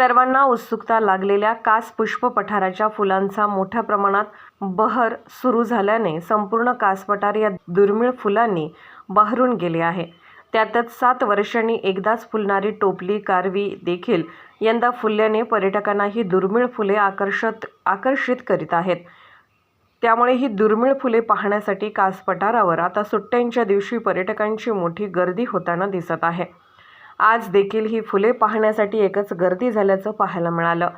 सर्वांना उत्सुकता लागलेल्या कास पुष्प पठाराच्या फुलांचा मोठ्या प्रमाणात बहर सुरू झाल्याने संपूर्ण कास पठार या दुर्मिळ फुलांनी बहरून गेले आहे. त्यातच सात वर्षांनी एकदाच फुलणारी टोपली कारवी देखील यंदा फुलल्याने पर्यटकांना ही दुर्मिळ फुले आकर्षत आकर्षित करीत आहेत. त्यामुळे ही दुर्मिळ फुले पाहण्यासाठी कास पठारावर आता सुट्ट्यांच्या दिवशी पर्यटकांची मोठी गर्दी होताना दिसत आहे. आज देखील ही फुले पाहण्यासाठी एकच गर्दी झाल्याचं पाहायला मिळालं.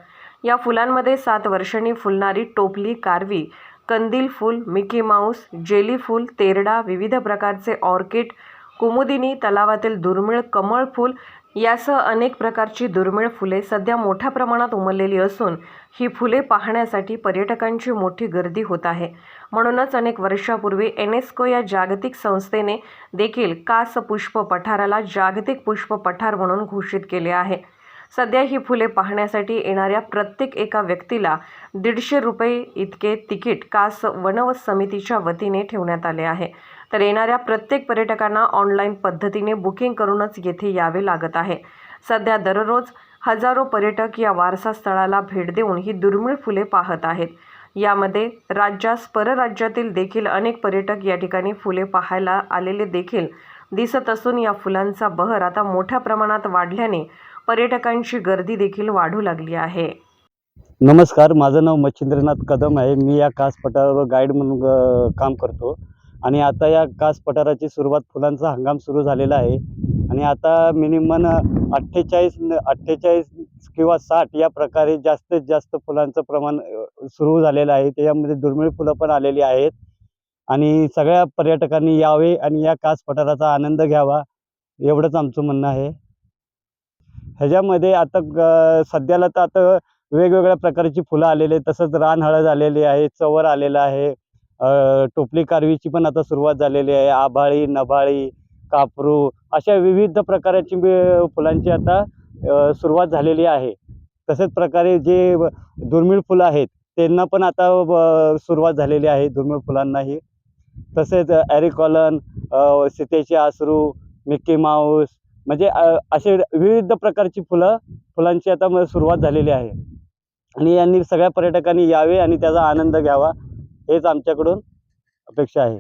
या फुलांमध्ये सात वर्षांनी फुलणारी टोपली कारवी कंदील फूल मिकी माऊस जेली फूल तेरडा विविध प्रकारचे ऑर्किड कुमुदिनी तलावातील दुर्मिळ कमळ फूल यासह अनेक प्रकारची दुर्मिळ फुले सध्या मोठ्या प्रमाणात उमललेली असून ही फुले पाहण्यासाठी पर्यटकांची मोठी गर्दी होत आहे. म्हणूनच अनेक वर्षापूर्वी एनेस्को या जागतिक संस्थेने देखील कास पुष्प पठाराला जागतिक पुष्प पठार म्हणून घोषित केले आहे. सध्या ही फुले पाहण्यासाठी येणाऱ्या प्रत्येक एका व्यक्तीला दीडशे रुपये इतके तिकीट कास वनव समितीच्या वतीने ठेवण्यात आले आहे. तर येणाऱ्या प्रत्येक पर्यटकांना ऑनलाईन पद्धतीने बुकिंग करूनच येथे यावे लागत आहे. सध्या दररोज हजारो पर्यटक या वारसा स्थळाला भेट देऊन ही दुर्मिळ फुले पाहत आहेत. यामध्ये राज्यास परराज्यातील देखील अनेक पर्यटक या ठिकाणी फुले पाहायला आलेले देखील दिसत असून या फुलांचा बहर आता मोठ्या प्रमाणात वाढल्याने पर्यटकांची गर्दी देखील वाढू लागली आहे. नमस्कार माझं नाव मच्छिंद्रनाथ कदम आहे. मी या कास पठारावर गाईड म्हणून काम करतो. आणि आता या कास पठाराची सुरुवात फुलांचा हंगाम सुरू झालेला आहे. आणि आता मिनिमम अठ्ठेचाळीस अठ्ठेचाळीस किंवा साठ या प्रकारे जास्तीत जास्त फुलांचं प्रमाण सुरू झालेलं आहे. त्याच्यामध्ये दुर्मिळ फुलं पण आलेली आहेत. आणि सगळ्या पर्यटकांनी यावे आणि या कास पठाराचा आनंद घ्यावा एवढंच आमचं म्हणणं आहे. ह्याच्यामध्ये आता ग- सध्याला तर आता वेगवेगळ्या प्रकारची फुलं आलेले तसंच रानहळ आलेली आहे चवर आलेलं आहे टोपली कारवीची पण आता सुरुवात झालेली आहे. आभाळी नभाळी कापरू अशा विविध प्रकारची बी- फुलांची आता सुरुवात झालेली आहे. तसेच प्रकारे जे दुर्मिळ फुलं आहेत त्यांना पण आता सुरुवात झालेली आहे दुर्मिळ फुलांनाही. तसेच ॲरिकॉलन सीतेचे आसरू मिक्की माऊस म्हणजे असे विविध प्रकारची फुलं फुलांची आता मग सुरुवात झालेली आहे. आणि यांनी सगळ्या पर्यटकांनी यावे आणि त्याचा आनंद घ्यावा हेच आमच्याकडून अपेक्षा आहे.